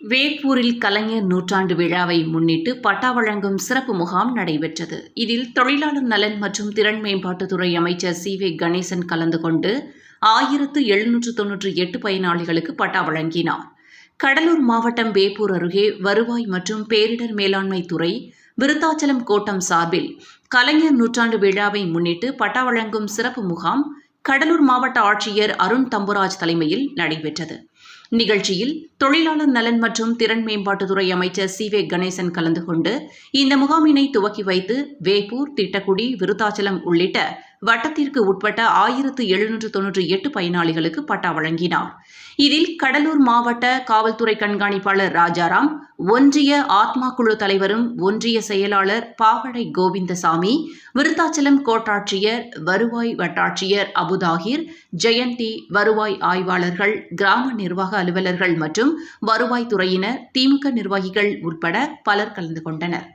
வேப்பூரில் கலைஞர் நூற்றாண்டு விழாவை முன்னிட்டு பட்டா வழங்கும் சிறப்பு முகாம் நடைபெற்றது. இதில் தொழிலாளர் நலன் மற்றும் திறன் மேம்பாட்டுத்துறை அமைச்சர் சி வி கணேசன் கலந்து கொண்டு ஆயிரத்து எழுநூற்று தொன்னூற்றி எட்டு பயனாளிகளுக்கு பட்டா வழங்கினார். கடலூர் மாவட்டம் வேப்பூர் அருகே வருவாய் மற்றும் பேரிடர் மேலாண்மை துறை விருத்தாச்சலம் கோட்டம் சார்பில் கலைஞர் நூற்றாண்டு விழாவை முன்னிட்டு பட்டா வழங்கும் சிறப்பு முகாம் கடலூர் மாவட்ட ஆட்சியர் அருண் தம்புராஜ் தலைமையில் நடைபெற்றது. நிகழ்ச்சியில் தொழிலாளர் நலன் மற்றும் திறன் மேம்பாட்டுத்துறை அமைச்சர் சி வே கணேசன் கலந்து கொண்டு இந்த முகாமினை துவக்கி வைத்து வேப்பூர் திட்டக்குடி விருத்தாச்சலம் உள்ளிட்ட வட்டத்திற்கு உட்பட்ட ஆயிரத்து எழுநூற்று தொன்னூற்றி எட்டு பயனாளிகளுக்கு பட்டா வழங்கினார். இதில் கடலூர் மாவட்ட காவல்துறை கண்காணிப்பாளர் ராஜாராம் ஒன்றிய ஆத்மா குழு தலைவரும் ஒன்றிய செயலாளர் பாவடை கோவிந்தசாமி விருத்தாச்சலம் கோட்டாட்சியர் வருவாய் வட்டாட்சியர் அபுதாகிர் ஜெயந்தி வருவாய் ஆய்வாளர்கள் கிராம நிர்வாக நிர்வாக அலுவலர்கள் மற்றும் வருவாய்த்துறையினர் திமுக நிர்வாகிகள் உட்பட பலர் கலந்து கொண்டனர்.